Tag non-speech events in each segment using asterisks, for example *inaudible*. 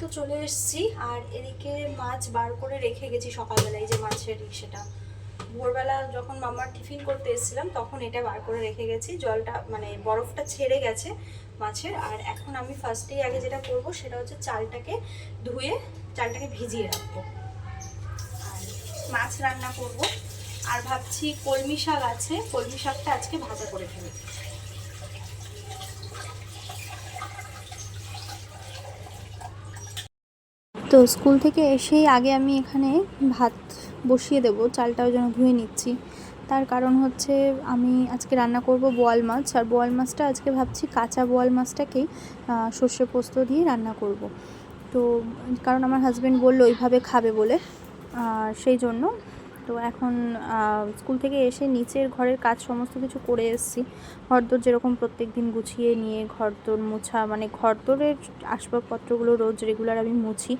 তো চলে এসেছি, আর এদিকে মাছ বার করে রেখে গেছি সকালবেলায় যে মাছের সেটা ভোরবেলা যখন মামার টিফিন করতে এসেছিলাম, তখন এটা বার করে রেখে গেছি। জলটা মানে বরফটা ছেড়ে গেছে মাছের, আর এখন আমি ফার্স্টেই আগে যেটা করব, সেটা হচ্ছে চালটাকে ধুয়ে, চালটাকে ভিজিয়ে রাখব। আর মাছ রান্না করব। আর ভাবছি কলমি শাক আছে, কলমি শাকটা আজকে ভাজা করে ফেলব তো স্কুল থেকে এসেই আগে আমি এখানে ভাত বসিয়ে দেবো, চালটাও যেন ধুয়ে নিচ্ছি। তার কারণ হচ্ছে আমি আজকে রান্না করব বোয়াল মাছ, আর বোয়াল মাছটা আজকে ভাবছি কাঁচা বোয়াল মাছটাকেই সর্ষে পোস্ত দিয়ে রান্না করব। তো, কারণ আমার হাজব্যান্ড বলল ওইভাবে খাবে বলে আর সেই জন্য তো এখন স্কুল থেকে এসে নিচের ঘরের কাজ সমস্ত কিছু করে এসেছি। ঘরদোর যেরকম প্রত্যেক দিন গুছিয়ে নিয়ে ঘরদোর মোছা মানে ঘরদোরের আসবাবপত্রগুলো রোজ রেগুলার আমি মুছি,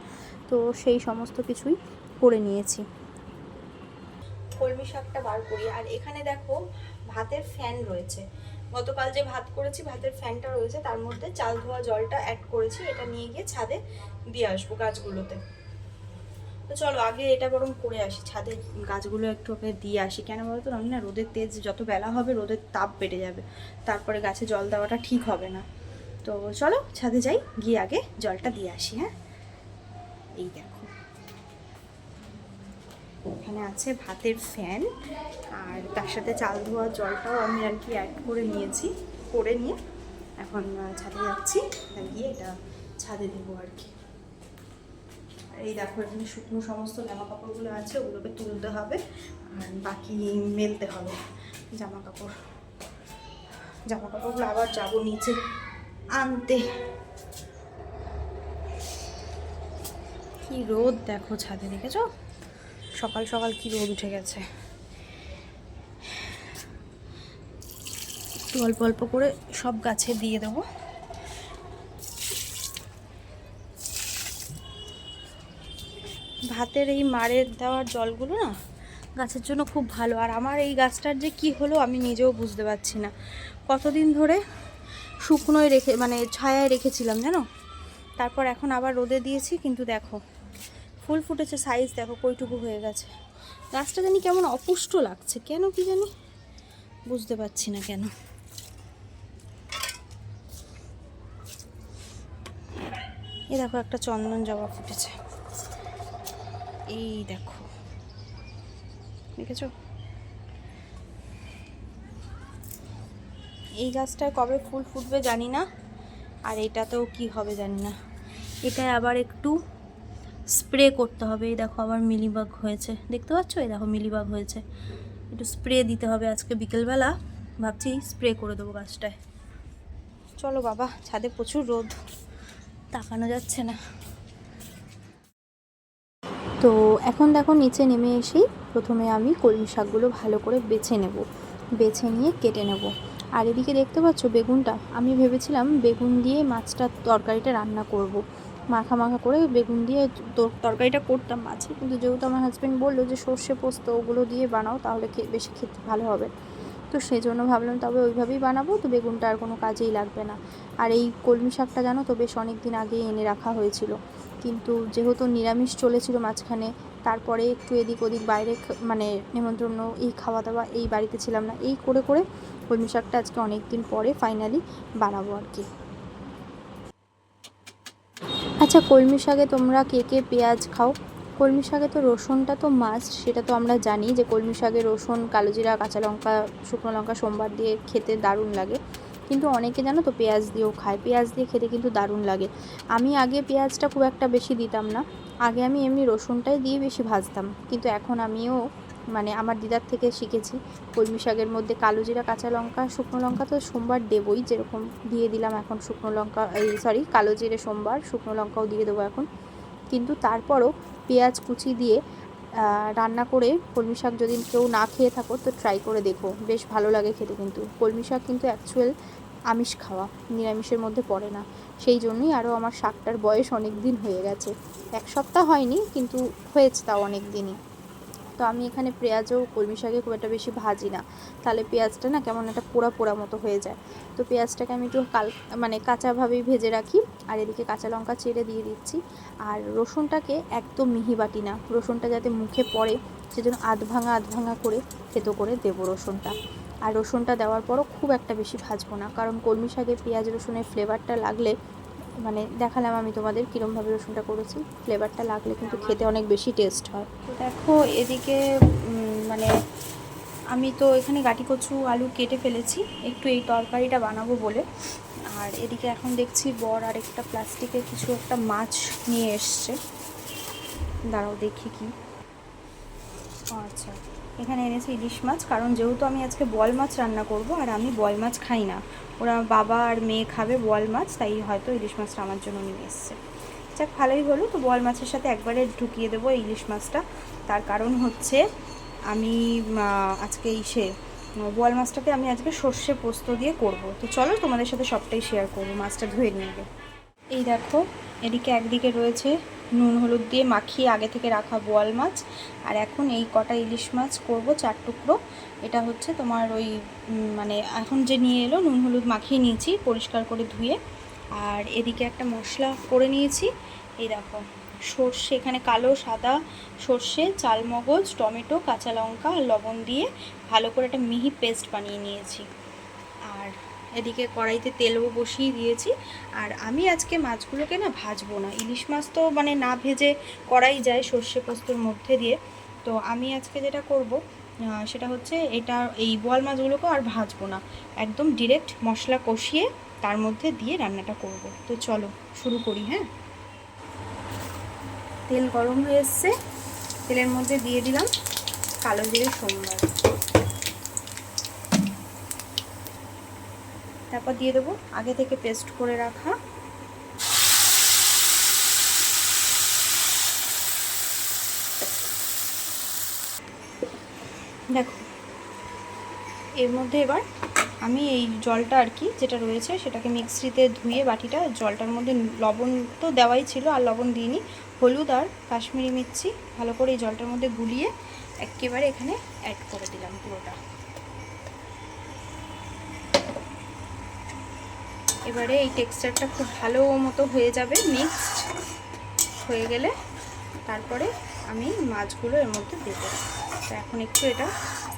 তো সেই সমস্ত কিছুই করে নিয়েছি। কলমি শাকটা বার করি। আর এখানে দেখো, ভাতের ফ্যান রয়েছে। গতকাল যে ভাত করেছি, ভাতের ফ্যানটা রয়েছে, তার মধ্যে চাল ধোয়া জলটা অ্যাড করেছি। এটা নিয়ে গিয়ে ছাদে দিয়ে আসব গাছগুলোতে। তো চলো আগে এটা বরং করে আসি, ছাদে গাছগুলো একটু ওকে দিয়ে আসি। কেন বলতো আমি না রোদের তেজ যত বেলা হবে রোদের তাপ বেড়ে যাবে, তারপরে গাছে জল দেওয়াটা ঠিক হবে না। তো চলো ছাদে যাই, গিয়ে আগে জলটা দিয়ে আসি হ্যাঁ? এই দেখো। এখানে আছে ভাতের ফ্যান, আর তার সাথে চাল ধোয়া জলটাও আমি আর কি অ্যাড করে নিয়েছি, করে নিয়ে এখন ছাদে যাচ্ছি গিয়ে এটা ছাদে দেবো আর কি। এই দেখো, এখানে শুকনো সমস্ত জামা কাপড়গুলো আছে, ওগুলোকে তুলতে হবে, আর বাকি মেলতে হবে জামা কাপড় জামা কাপড়গুলো আবার যাব নিচে আনতে। কি রোদ দেখো ছাদে, দেখেছ? সকাল সকাল কি রোদ উঠে গেছে। একটু অল্প অল্প করে সব গাছে দিয়ে দেবো। ভাতের এই মারের দেওয়ার জলগুলো না গাছের জন্য খুব ভালো। আর আমার এই গাছটার যে কি হলো আমি নিজেও বুঝতে পারছি না। কতদিন ধরে শুকনোয় রেখে মানে ছায়ায় রেখেছিলাম জানো? তারপর এখন আবার রোদে দিয়েছি, কিন্তু দেখো, ফুল ফুটেছে সাইজ দেখো, কইটুকু হয়ে গেছে। গাছটা জানি কেমন অপুষ্ট লাগছে, কেন কি জানি বুঝতে পারছি না কেন। এ দেখো একটা চন্দন জবা ফুটেছে। এই দেখো। দেখেছ? এই গাছটায় কবে ফুল ফুটবে জানি না, আর এটাতেও কি হবে জানি না। এটায় আবার একটু স্প্রে করতে হবে। এই দেখো আবার মিলিবাগ হয়েছে। দেখতে পাচ্ছ? এই দেখো মিলিবাগ হয়েছে। একটু স্প্রে দিতে হবে আজকে বিকেলবেলা। ভাবছি স্প্রে করে দেবো গাছটায়। চলো বাবা, ছাদে প্রচুর রোদ। তাকানো যাচ্ছে না। তো এখন দেখো নিচে নেমে এসেই প্রথমে আমি কলমি শাকগুলো ভালো করে বেছে নেব, বেছে নিয়ে কেটে নেব। আর এদিকে দেখতে পাচ্ছ বেগুনটা, আমি ভেবেছিলাম বেগুন দিয়ে মাছটা তরকারিটা রান্না করব। মাখা মাখা করে বেগুন দিয়ে তরকারিটা করতাম মাছে, কিন্তু যেহেতু আমার হাজব্যান্ড বলল যে সর্ষে পোস্ত ওগুলো দিয়ে বানাও, তাহলে বেশি খেতে ভালো হবে। তো সেই জন্য ভাবলাম তবে ওইভাবেই বানাবো, তো বেগুনটা আর কোনো কাজেই লাগবে না। আর এই কলমি শাকটা জানো তো বেশ অনেক দিন আগেই এনে রাখা হয়েছিল। কিন্তু যেহেতু নিরামিষ চলেছিল মাঝখানে, তারপরে একটু এদিক ওদিক বাইরে মানে নেমন্ত্রণ এই খাওয়া দাওয়া এই বাড়িতে ছিলাম না। এই করে করে কলমি শাকটা আজকে অনেক দিন পরে ফাইনালি বানাবো আর কি। আচ্ছা কলমি শাকে তোমরা কে কে পেঁয়াজ খাও? কলমি শাকে তো রসুনটা তো মাস্ট সেটা তো আমরা জানি যে কলমি শাকে রসুন, কালো জিরা, কাঁচা লঙ্কা, শুকনো লঙ্কা, সোমবার দিয়ে খেতে দারুণ লাগে। কিন্তু অনেকে জানো তো পেঁয়াজ দিয়েও খায়। পেঁয়াজ দিয়ে খেতে কিন্তু দারুণ লাগে। আমি আগে পেঁয়াজটা খুব একটা বেশি দিতাম না। আগে আমি এমনি রসুনটাই দিয়ে বেশি ভাজতাম। কিন্তু এখন আমিও মানে আমার দিদার থেকে শিখেছি। কলমি শাকের মধ্যে কালো জিরা, কাঁচা লঙ্কা, শুকনো লঙ্কা তো সোমবার দেবই যেরকম দিয়ে দিলাম এখন শুকনো লঙ্কা এই সরি কালো জিরে সোমবার, শুকনো লঙ্কাও দিয়ে দেবো এখন। কিন্তু তারপরও পেঁয়াজ কুচি দিয়ে রান্না করে কলমি শাক যদি কেউ না খেয়ে থাকো, তো ট্রাই করে দেখো। বেশ ভালো লাগে খেতে কিন্তু। কলমি শাক কিন্তু অ্যাকচুয়াল আমিষ খাওয়া, নিরামিষের মধ্যে পড়ে না। সেই জন্যই আরও আমার শাকটার বয়স অনেক দিন হয়ে গেছে। এক সপ্তাহ হয়নি, কিন্তু হয়েছে তাও অনেক দিনই তো আমি এখানে পেঁয়াজও কলমি শাকে খুব একটা বেশি ভাজি না। তাহলে পেঁয়াজটা না কেমন একটা পোড়া পোড়া মতো হয়ে যায়। তো পেঁয়াজটাকে আমি একটু কাল মানে কাঁচাভাবেই ভেজে রাখি। আর এদিকে কাঁচা লঙ্কা চেড়ে দিয়ে দিচ্ছি। আর রসুনটাকে একদম মিহি বাটি না, রসুনটা যাতে মুখে পড়ে, সেজন্য আধ ভাঙা আধ ভাঙা করে থেতো করে দেবো রসুনটা। আর রসুনটা দেওয়ার পরও খুব একটা বেশি ভাজবো না। কারণ কলমি শাকে পেঁয়াজ রসুনের ফ্লেভারটা লাগলে মানে দেখালাম আমি তোমাদের কীরমভাবে রসুনটা করেছি। ফ্লেভারটা লাগলে কিন্তু খেতে অনেক বেশি টেস্ট হয়। তো দেখো, এদিকে মানে আমি তো এখানে গাটি কচু, আলু কেটে ফেলেছি। একটু এই তরকারিটা বানাবো বলে। আর এদিকে এখন দেখছি বর আর একটা প্লাস্টিকের কিছু একটা মাছ নিয়ে এসছে। দাঁড়াও দেখি কি। আচ্ছা এখানে এনেছি ইলিশ মাছ। কারণ যেহেতু আমি আজকে বল মাছ রান্না করব, আর আমি বল মাছ খাই না ওরা বাবা আর মেয়ে খাবে বল মাছ, তাই হয়তো ইলিশ মাছটা আমার জন্য নিয়ে এসছে। যাক, ভালোই হলো, তো বল মাছের সাথে একবারে ঢুকিয়ে দেবো ইলিশ মাছটা। তার কারণ হচ্ছে আমি আজকে ইসে বল মাছটাকে আমি আজকে সর্ষে পোস্ত দিয়ে করব। তো চলো তোমাদের সাথে সবটাই শেয়ার করব, মাছটা ধুয়ে নিয়ে এই দেখো, এদিকে একদিকে রয়েছে নুন, হলুদ দিয়ে মাখিয়ে আগে থেকে রাখা বোয়াল মাছ। আর এখন এই কটা ইলিশ মাছ করব, চার টুকরো। এটা হচ্ছে তোমার ওই মানে এখন যে নিয়ে এলো, নুন, হলুদ মাখিয়ে নিয়েছি, পরিষ্কার করে ধুয়ে। আর এদিকে একটা মশলা করে নিয়েছি। এই দেখো, সর্ষে, এখানে কালো, সাদা সর্ষে, চালমগজ, টমেটো, কাঁচা লঙ্কা আর লবণ দিয়ে ভালো করে একটা মিহি পেস্ট বানিয়ে নিয়েছি। এদিকে কড়াইতে তেলও বসিয়ে দিয়েছি। আর আমি আজকে মাছগুলোকে না ভাজবো না। ইলিশ মাছ তো মানে না ভেজে কড়াই যায় সর্ষে পোস্তর মধ্যে দিয়ে। তো আমি আজকে যেটা করব সেটা হচ্ছে এটা, এই বোয়াল মাছগুলোকেও আর ভাজবো না। একদম ডিরেক্ট মশলা কষিয়ে তার মধ্যে দিয়ে রান্নাটা করব। তো চলো, শুরু করি হ্যাঁ? তেল গরম হয়ে এসছে। তেলের মধ্যে দিয়ে দিলাম কালো জিরে সোমবার তারপর দিয়ে দেবো আগে থেকে পেস্ট করে রাখা। দেখো, এর মধ্যে এবার আমি এই জলটা আর কি যেটা রয়েছে সেটাকে মিক্সিতে ধুয়ে বাটিটা, জলটার মধ্যে লবণ তো দেওয়াই ছিল, আর লবণ দিইনি। হলুদ আর কাশ্মীরি মির্চি ভালো করে এই জলটার মধ্যে গুলিয়ে একেবারে এখানে অ্যাড করে দিলাম পুরোটা। এবারে এই টেক্সচারটা খুব ভালো মতো হয়ে যাবে মিক্সড হয়ে গেলে তারপরে আমি মাছগুলো এর মধ্যে দেব। তো এখন একটু এটা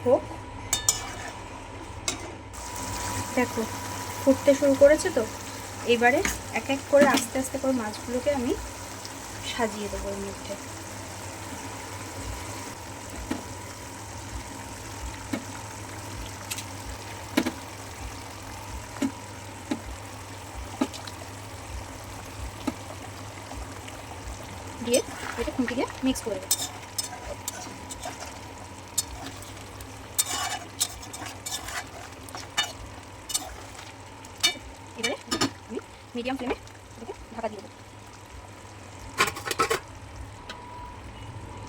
হোক। দেখো, ফুটতে শুরু করেছে তো? এবারে এক এক করে আস্তে আস্তে করে মাছগুলোকে আমি সাজিয়ে দেবো এর মধ্যে দিয়ে এটা খুঁটি দিয়ে মিক্স করে দেবো এবারে আমি মিডিয়াম ফ্লেমে এটাকে ঢাকা দিয়ে দেবো।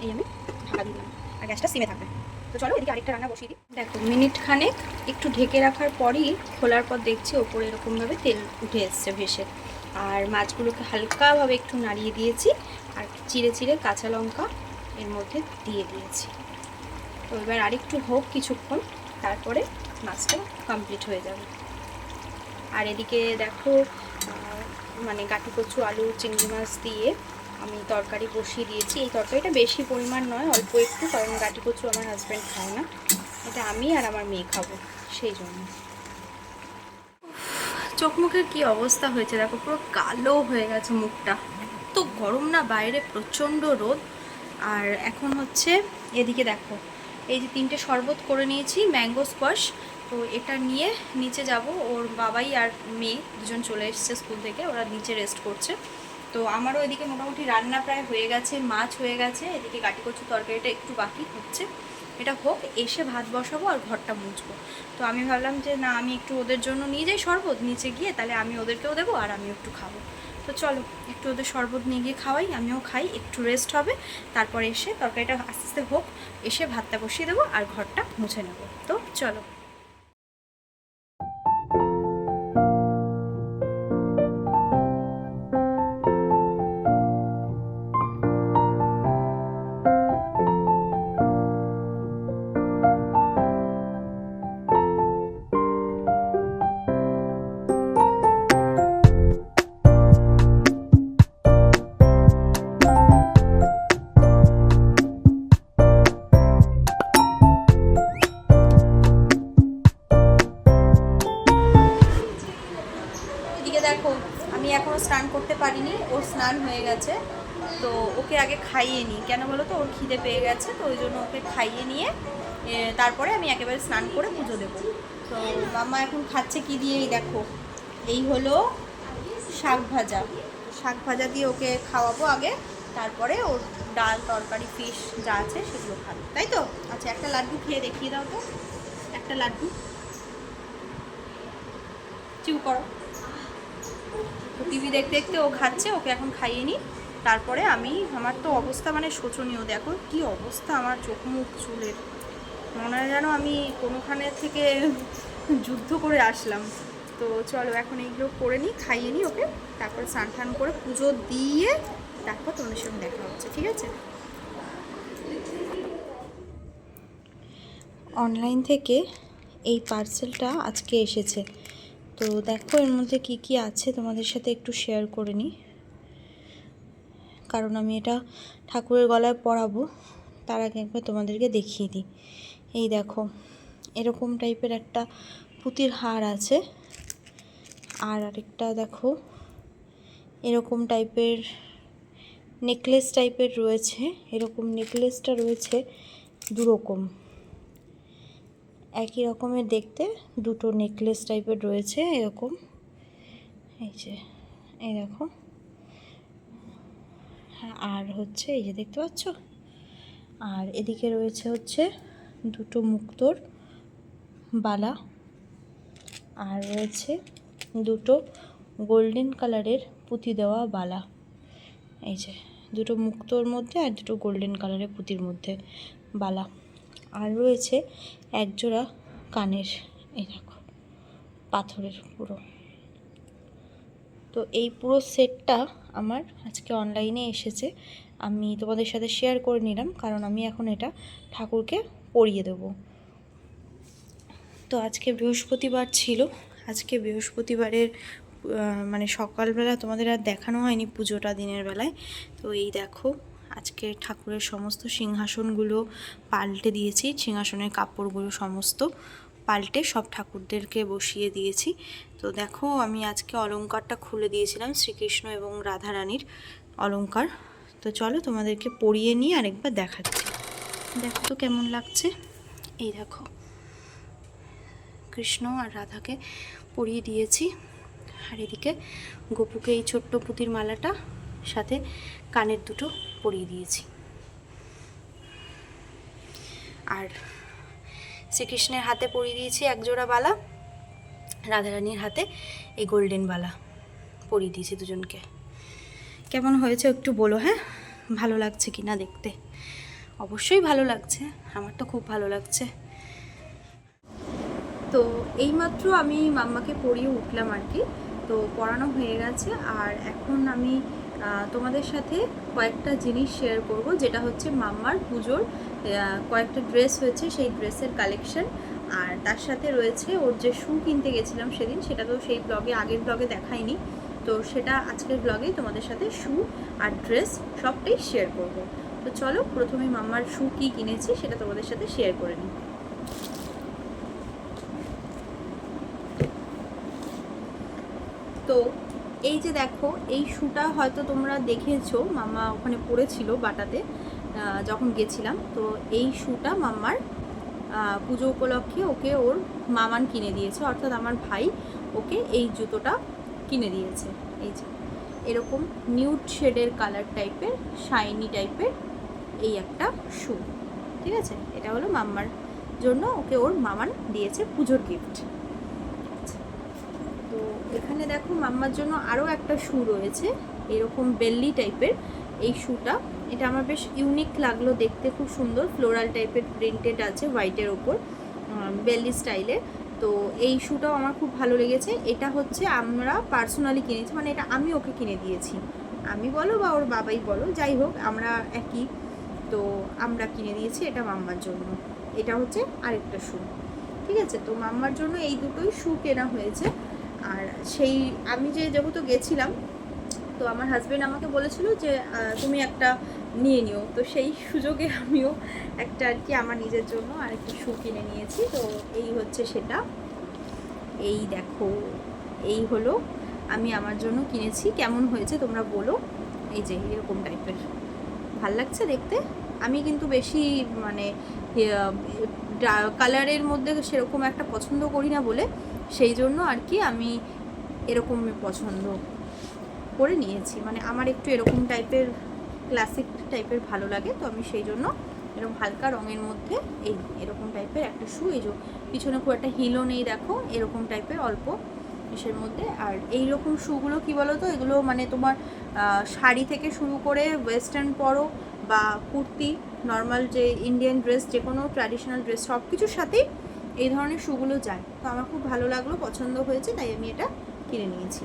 এই আমি ঢাকা দিয়ে দিলাম। আর গ্যাসটা সিমে থাকবে। তো চলো এদিকে আরেকটা রান্না বসিয়ে দিই। দেখো, মিনিট খানেক একটু ঢেকে রাখার পরই খোলার পর দেখছি ওপরে এরকমভাবে তেল উঠে এসছে ভেসে। আর মাছগুলোকে হালকাভাবে একটু নাড়িয়ে দিয়েছি আর চিড়ে চিড়ে কাঁচা লঙ্কা এর মধ্যে দিয়ে দিয়েছি। তো এবার আরেকটু হোক কিছুক্ষণ, তারপরে মাছটা কমপ্লিট হয়ে যাবে। আর এদিকে দেখো মানে গাঠি কচু, আলু, চিংড়ি মাছ দিয়ে আমি তরকারি বসিয়ে দিয়েছি। এই তরকারিটা বেশি পরিমাণ নয়, অল্প একটু, কারণ গাঠি কচু আমার হাজব্যান্ড খায় না। এটা আমি আর আমার মেয়ে খাব, সেই জন্য। চোখ মুখের কী অবস্থা হয়েছে দেখো, পুরো কালো হয়ে গেছে মুখটা। তো গরম না, বাইরে প্রচণ্ড রোদ। আর এখন হচ্ছে, এদিকে দেখো, এই যে তিনটে শরবত করে নিয়েছি, ম্যাঙ্গো স্কোয়াশ তো এটা নিয়ে নিচে যাব। ওর বাবাই আর মেয়ে দুজন চলে এসছে স্কুল থেকে, ওরা নিচে রেস্ট করছে। তো আমারও এদিকে মোটামুটি রান্না প্রায় হয়ে গেছে, মাছ হয়ে গেছে, এদিকে গাটি কচু তরকারিটা একটু বাকি হচ্ছে। এটা হোক, এসে ভাত বসাবো আর ঘরটা মুছবো। তো আমি ভাবলাম যে না, আমি একটু ওদের জন্য নিয়ে যাই শরবত, নিচে গিয়ে তাহলে আমি ওদেরকেও দেবো আর আমিও একটু খাব। তো চলো, একটু ওদের শরবত নিয়ে গিয়ে খাওয়াই, আমিও খাই, একটু রেস্ট হবে। তারপরে এসে তরকারিটা আস্তে আস্তে হোক, এসে ভাতটা বসিয়ে দেবো আর ঘরটা মুছে নেব। তো চলো। দেখো, আমি এখনও স্নান করতে পারিনি, ওর স্নান হয়ে গেছে। তো ওকে আগে খাইয়ে নিই। কেন বলো তো? ওর খিদে পেয়ে গেছে, তো ওই জন্য ওকে খাইয়ে নিয়ে তারপরে আমি একেবারে স্নান করে পুজো দেবো। তো মাম্মা এখন খাচ্ছে কি দিয়েই দেখো। এই হলো শাক ভাজা। শাক ভাজা দিয়ে ওকে খাওয়াবো আগে, তারপরে ওর ডাল, তরকারি ফিশ যা আছে সেগুলো খাবে। তাই তো? আচ্ছা একটা লাড্ডু খেয়ে দেখিয়ে দাও তো। একটা লাড্ডু। চিউ করো। টিভি দেখতে দেখতে ও খাচ্ছে, ওকে এখন খাইয়ে নিই। তারপরে আমি, আমার তো অবস্থা মানে শোচনীয়, দেখো কি অবস্থা আমার চোখ মুখ চুলের। মনে হয় যেন আমি কোনোখানে থেকে যুদ্ধ করে আসলাম। তো চলো এখন এইগুলো করে নিই, খাইয়ে নিই ওকে। তারপর স্নান টান করে পুজো দিয়ে তারপর তোমাদের সঙ্গে দেখা হচ্ছে, ঠিক আছে? অনলাইন থেকে এই পার্সেলটা আজকে এসেছে। তো দেখো এর মধ্যে কি কি আছে তোমাদের সাথে একটু শেয়ার করে নিই। কারণ আমি এটা ঠাকুরের গলায় পরাবো, তার আগে একবার তোমাদেরকে দেখিয়ে দিই। এই দেখো, এরকম টাইপের একটা পুঁতির হার আছে। আর আরেকটা দেখো, এরকম টাইপের নেকলেস টাইপের রয়েছে। এরকম নেকলেসটা রয়েছে দুরকম। একই রকমের দেখতে, দুটো নেকলেস টাইপের রয়েছে এরকম। এই যে, এই দেখো। হ্যাঁ আর হচ্ছে এই যে দেখতে পাচ্ছ? আর এদিকে রয়েছে হচ্ছে দুটো মুক্তোর বালা। আর রয়েছে দুটো গোল্ডেন কালারের পুঁতি দেওয়া বালা। এই যে, দুটো মুক্তোর মধ্যে আর দুটো গোল্ডেন কালারের পুঁতির মধ্যে বালা। আর রয়েছে একজোড়া কানের, এই দেখো, পাথরের পুরো। তো এই পুরো সেটটা আমার আজকে অনলাইনে এসেছে। আমি তোমাদের সাথে শেয়ার করে নিলাম, কারণ আমি এখন এটা ঠাকুরকে পরিয়ে দেবো। তো আজকে বৃহস্পতিবার ছিল। আজকে বৃহস্পতিবারের মানে সকালবেলা তোমাদের আর দেখানো হয়নি পুজোটা দিনের বেলায়। তো এই দেখো আজকে ঠাকুরের সমস্ত সিংহাসনগুলো পাল্টে দিয়েছি, সিংহাসনের কাপড়গুলো সমস্ত পাল্টে সব ঠাকুরদেরকে বসিয়ে দিয়েছি। তো দেখো, আমি আজকে অলংকারটা খুলে দিয়েছিলাম শ্রীকৃষ্ণ এবং রাধারানীর অলঙ্কার তো চলো তোমাদেরকে পরিয়ে নিয়ে আরেকবার দেখাচ্ছি। দেখো তো কেমন লাগছে। এই দেখো, কৃষ্ণ আর রাধাকে পরিয়ে দিয়েছি। আর এদিকে গোপুকে এই ছোট্ট পুঁতির মালাটা সাথে কানের দুটো পরিয়ে দিয়েছি। আর শ্রীকৃষ্ণের হাতে পরিয়ে দিয়েছি একজোড়া বালা, রাধারানীর হাতে এই গোল্ডেন বালা পরিয়ে দিয়েছি দুজনকে। কেমন হয়েছে একটু বলো হ্যাঁ? ভালো লাগছে কি না দেখতে? অবশ্যই ভালো লাগছে, আমার তো খুব ভালো লাগছে। তো এইমাত্র আমি মাম্মাকে পড়িয়ে উঠলাম আর কি। তো পড়ানো হয়ে গেছে, আর এখন আমি তোমাদের সাথে কয়েকটা জিনিস শেয়ার করব। যেটা হচ্ছে মাম্মার পুজোর কয়েকটা ড্রেস হয়েছে, সেই ড্রেসের কালেকশন আর তার সাথে রয়েছে ওর যে শু কিনতে গেছিলাম সেদিন, সেটা তো সেই ব্লগে আগের ব্লগে দেখাইনি। তো সেটা আজকের ব্লগেই তোমাদের সাথে শু আর ড্রেস সবটাই শেয়ার করব। তো চলো, প্রথমে মাম্মার শু কী কিনেছি, সেটা তোমাদের সাথে শেয়ার করে নিই। তো এই যে দেখো, এই শুটা হয়তো তোমরা দেখেছ, মাম্মা ওখানে পড়েছিল বাটাতে যখন গেছিলাম। তো এই শুটা মাম্মার পুজো উপলক্ষে ওকে ওর মামান কিনে দিয়েছে, অর্থাৎ আমার ভাই ওকে এই জুতোটা কিনে দিয়েছে। এই যে, এরকম নিউড শেডের কালার টাইপের শাইনি টাইপের এই একটা শু ঠিক আছে? এটা হলো মাম্মার জন্য ওকে ওর মামান দিয়েছে পুজোর গিফট এখানে দেখো মাম্মার জন্য আরও একটা শু রয়েছে, এরকম বেল্লি টাইপের এই শুটা। এটা আমার বেশ ইউনিক লাগল দেখতে, খুব সুন্দর, ফ্লোরাল টাইপের প্রিন্টেড আছে হোয়াইটের ওপর বেল্লি স্টাইলে। তো এই শুটাও আমার খুব ভালো লেগেছে। এটা হচ্ছে আমরা পার্সোনালি কিনেছি মানে এটা আমি ওকে কিনে দিয়েছি। আমি বলো বা ওর বাবাই বলো, যাই হোক, আমরা একই। তো আমরা কিনে দিয়েছি এটা মাম্মার জন্য। এটা হচ্ছে আরেকটা শু। ঠিক আছে? তো মাম্মার জন্য এই দুটোই শু কেনা হয়েছে। আর সেই, আমি যে যেহেতু গেছিলাম, তো আমার হাজবেন্ড আমাকে বলেছিল যে তুমি একটা নিয়ে নিও। তো সেই সুযোগে আমিও একটা আর কি আমার নিজের জন্য আর একটা শু কিনে নিয়েছি। তো এই হচ্ছে সেটা। এই দেখো, এই হলো। আমি আমার জন্য কিনেছি। কেমন হয়েছে তোমরা বলো। এই যে, এরকম টাইপের ভালো লাগছে দেখতে? আমি কিন্তু বেশি মানে কালারের মধ্যে সেরকম একটা পছন্দ করি না বলে। সেই জন্য আর কি আমি এরকম পছন্দ করে নিয়েছি। মানে আমার একটু এরকম টাইপের ক্লাসিক টাইপের ভালো লাগে, তো আমি সেই জন্য এরকম হালকা রঙের মধ্যে এই এরকম টাইপের একটা শু এই যে পিছনে খুব একটা হিলও নেই দেখো, এরকম টাইপের অল্প ইসের মধ্যে। আর এই রকম শুগুলো কি বলো তো এগুলো মানে তোমার শাড়ি থেকে শুরু করে ওয়েস্টার্ন পরো বা কুর্তি নর্মাল যে ইন্ডিয়ান ড্রেস যে কোনো ট্র্যাডিশনাল ড্রেস সব কিছুর সাথেই এই ধরনের শুগুলো যায়। তো আমার খুব ভালো লাগল, পছন্দ হয়েছে, তাই আমি এটা কিনে নিয়েছি।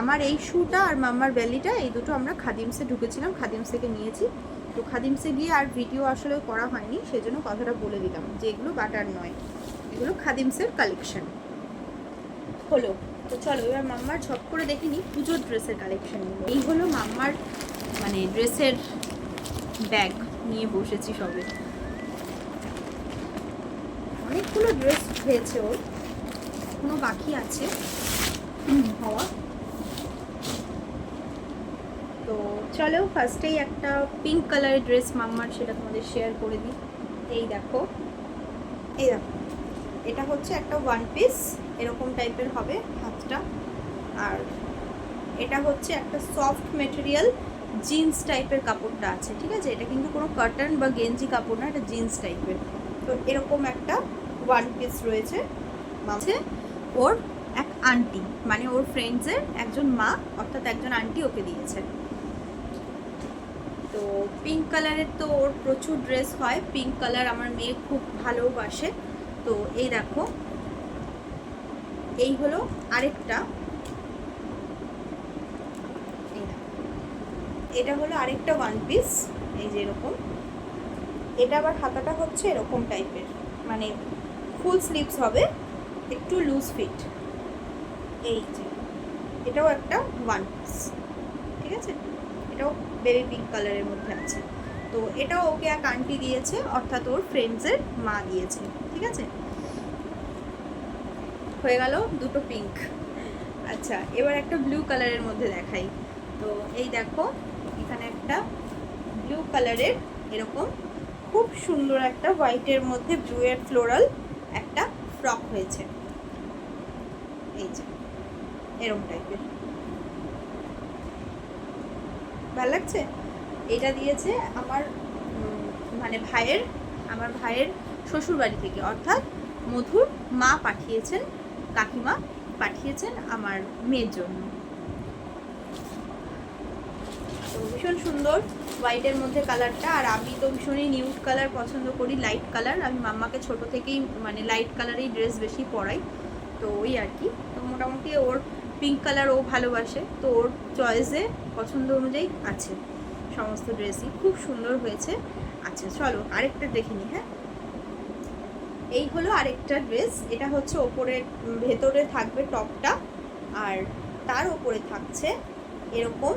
আমার এই শ্যুটা আর মাম্মার ব্যালিটা, এই দুটো আমরা খাদিমসে ঢুকেছিলাম, খাদিমসেকে নিয়েছি। তো খাদিমসে গিয়ে আর ভিডিও আসলে করা হয়নি, সেজন্য কথাটা বলে দিলাম যে এগুলো বাটার নয়, এগুলো খাদিমসের কালেকশন। হলো, তো চলো, এবার মাম্মার ঝপ করে দেখে নিই পুজোর ড্রেসের কালেকশনগুলো এই হলো মাম্মার মানে ড্রেসের ব্যাগ নিয়ে বসেছি সবে। অনেকগুলো ড্রেস হয়েছে ওর। এখনও বাকি আছে। হওয়া। তো চলো ফার্স্টেই একটা পিঙ্ক কালারের ড্রেস মাম্মার সেটা তোমাদের শেয়ার করে দিই। এই দেখো। এই দেখো। এটা হচ্ছে একটা ওয়ান পিস এরকম টাইপের হবে হাতটা। আর এটা হচ্ছে একটা সফট মেটেরিয়াল জিন্স টাইপের কাপড়টা আছে, ঠিক আছে? এটা কিন্তু কোনো কটন বা গেঞ্জি কাপড় না, এটা জিন্স টাইপের তো এরকম একটা ওয়ান পিস রয়েছে মাঝে। ওর এক আন্টি মানে ওর ফ্রেন্ডসের একজন মা, অর্থাৎ একজন আন্টি ওকে দিয়েছে। তো পিঙ্ক কালারের তো ওর প্রচুর ড্রেস হয়। পিঙ্ক কালার আমার মেয়ে খুব ভালোবাসে। তো এই দেখো, এই হলো আরেকটা। এটা হলো আরেকটা ওয়ান পিস এই যে এরকম। এটা আবার হাতাটা হচ্ছে এরকম টাইপের মানে ফুল স্লিভস হবে, একটু লুজ ফিট এই যে, এটাও একটা ওয়ান পিস ঠিক আছে? এটাও বেবি পিঙ্ক কালারের মধ্যে আছে। তো এটাও ওকে এক আন্টি দিয়েছে, অর্থাৎ ওর ফ্রেন্ডসের মা দিয়েছে। ঠিক আছে? হয়ে গেল দুটো পিঙ্ক আচ্ছা এবার একটা ব্লু কালারের মধ্যে দেখাই। তো এই দেখো, এখানে একটা ব্লু কালারের এরকম খুব সুন্দর একটা হোয়াইটের মধ্যে ব্লু এর ফ্লোরাল একটা ফ্রক হয়েছে। এই যে এরকম টাইপের ভালো লাগছে? এটা দিয়েছে আমার মানে ভাইয়ের, আমার ভাইয়ের শ্বশুর বাড়ি থেকে। অর্থাৎ মধুর মা পাঠিয়েছেন, কাকিমা পাঠিয়েছেন আমার মেয়ের জন্য। তো ভীষণ সুন্দর। হোয়াইটের মধ্যে কালারটা, আর আমি তো ভীষণই নিউড কালার পছন্দ করি, লাইট কালার। আমি মাম্মাকে ছোট থেকেই মানে লাইট কালারেই ড্রেস বেশি পরাই, তো ওই আর কি। তো মোটামুটি ওর পিঙ্ক কালার ও ভালোবাসে, তো ওর চয়েসে, পছন্দ অনুযায়ী আছে সমস্ত ড্রেসই। খুব সুন্দর হয়েছে। আচ্ছা চলো আরেকটা দেখে নিই হ্যাঁ? এই হলো আরেকটা ড্রেস। এটা হচ্ছে ওপরে, ভেতরে থাকবে টপটা, আর তার ওপরে থাকছে এরকম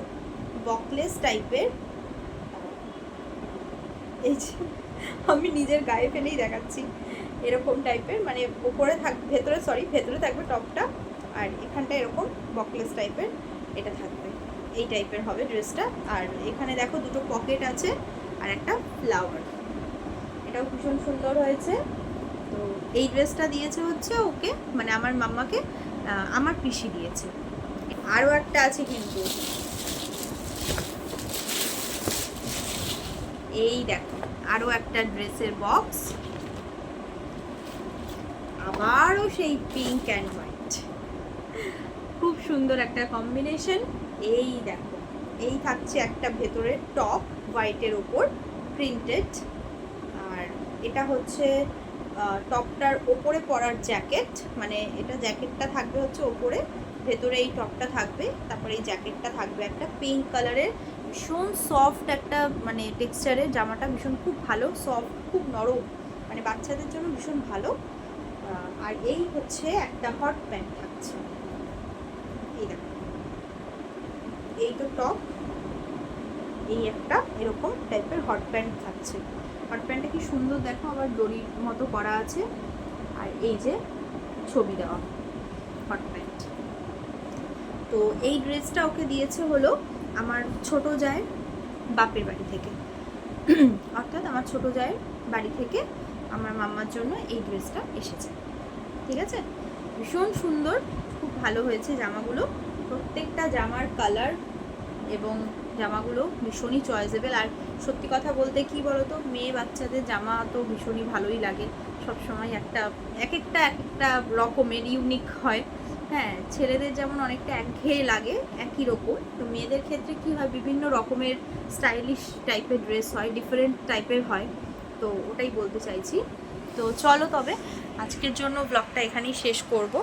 বকলেস টাইপের এই যে, আমি নিজের গায়ে ফেলেই দেখাচ্ছি। এরকম টাইপের মানে ওপরে থাক, ভেতরে সরি ভেতরে থাকবে টপটা, আর এখানটা এরকম বকলেস টাইপের এটা থাকবে। এই টাইপের হবে ড্রেসটা আর এখানে দেখো দুটো পকেট আছে, আর একটা ফ্লাওয়ার এটাও ভীষণ সুন্দর হয়েছে। তো এই ড্রেসটা দিয়েছে হচ্ছে ওকে মানে আমার মাম্মাকে আমার পিসি দিয়েছে। আরও একটা আছে কিন্তু। এই দেখো আরও একটা ড্রেসের বক্স। আবারও সেই পিঙ্ক অ্যান্ড হোয়াইট খুব সুন্দর একটা কম্বিনেশন এই দেখো, এই থাকছে একটা ভেতরের টপ হোয়াইটের ওপর প্রিন্টেড আর এটা হচ্ছে টপটার ওপরে পরার জ্যাকেট মানে এটা জ্যাকেটটা থাকবে হচ্ছে ওপরে। ভেতরে এই টপটা থাকবে, তারপরে এই জ্যাকেটটা থাকবে একটা পিঙ্ক কালারের ভীষণ সফট একটা মানে টেক্সচারের জামাটা ভীষণ খুব ভালো সফট খুব নরম মানে বাচ্চাদের জন্য ভীষণ ভালো। আর এই হচ্ছে একটা হট প্যান্ট থাকছে। এই দেখো। এই তো টপ এই একটা এরকম টাইপের হট প্যান্ট থাকছে। হট প্যান্টটা কি সুন্দর দেখো, আবার দড়ির মতো করা আছে। আর এই যে ছবি দেওয়া। তো এই ড্রেসটা ওকে দিয়েছে হলো আমার ছোট জায়ের বাপের বাড়ি থেকে। *clears throat* অর্থাৎ আমার ছোট জায়ের বাড়ি থেকে আমার মাম্মার জন্য এই ড্রেসটা এসেছে। ঠিক আছে? ভীষণ সুন্দর, খুব ভালো হয়েছে জামাগুলো। প্রত্যেকটা জামার কালার এবং জামাগুলো ভীষণই চয়েসেবল আর সত্যি কথা বলতে কি বলতো, মেয়ে বাচ্চাদের জামা তো ভীষণই ভালোই লাগে। সবসময় একটা, এক একটা এক একটা রকমের ইউনিক হয়। হ্যাঁ ছেলেদের যেমন অনেকটা একঘেয়ে লাগে, একই রকম। তো মেয়েদের ক্ষেত্রে কি হয়, বিভিন্ন রকমের স্টাইলিশ টাইপের ড্রেস হয় ডিফারেন্ট টাইপের হয়। তো ওটাই বলতে চাইছি। তো চলো তবে, আজকের জন্য ব্লগটা এখানেই শেষ করব।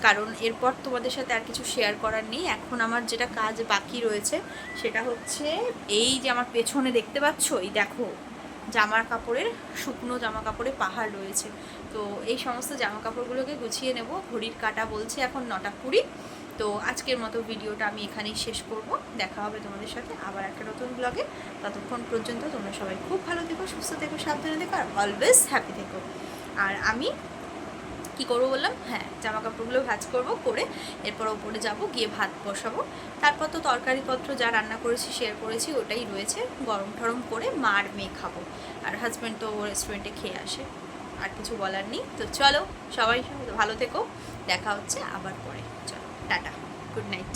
কারণ এরপর তোমাদের সাথে আর কিছু শেয়ার করার নেই। এখন আমার যেটা কাজ বাকি রয়েছে, সেটা হচ্ছে এই যে আমার পেছনে দেখতে পাচ্ছ? এই দেখো। জামার কাপড়ের, শুকনো জামা কাপড়ে পাহাড় রয়েছে। তো এই সমস্ত জামা কাপড়গুলোকে গুছিয়ে নেব। ঘড়ির কাটা বলছে এখন নটা কুড়ি। তো আজকের মতো ভিডিওটা আমি এখানেই শেষ করব। দেখা হবে তোমাদের সাথে আবার একটা নতুন ব্লগে। ততক্ষণ পর্যন্ত তোমরা সবাই খুব ভালো থেকো, সুস্থ থেকো, সাবধানে থেকো, আর অলওয়েজ হ্যাপি থেকো। আর আমি কি করব বললাম? হ্যাঁ জামা কাপড়গুলো ভাজ করব, করে এরপর ওপরে যাব, গিয়ে ভাত বসাবো। তারপর তো তরকারিপত্র যা রান্না করেছি শেয়ার করেছি, ওটাই রয়েছে। গরম টরম করে মার মেয়ে খাব। আর হাজব্যান্ড তো রেস্টুরেন্টে খেয়ে আসে। আর কিছু বলার নেই। তো চলো, সবাই ভালো থেকো। দেখা হচ্ছে আবার পরে। চলো, টাটা। Good night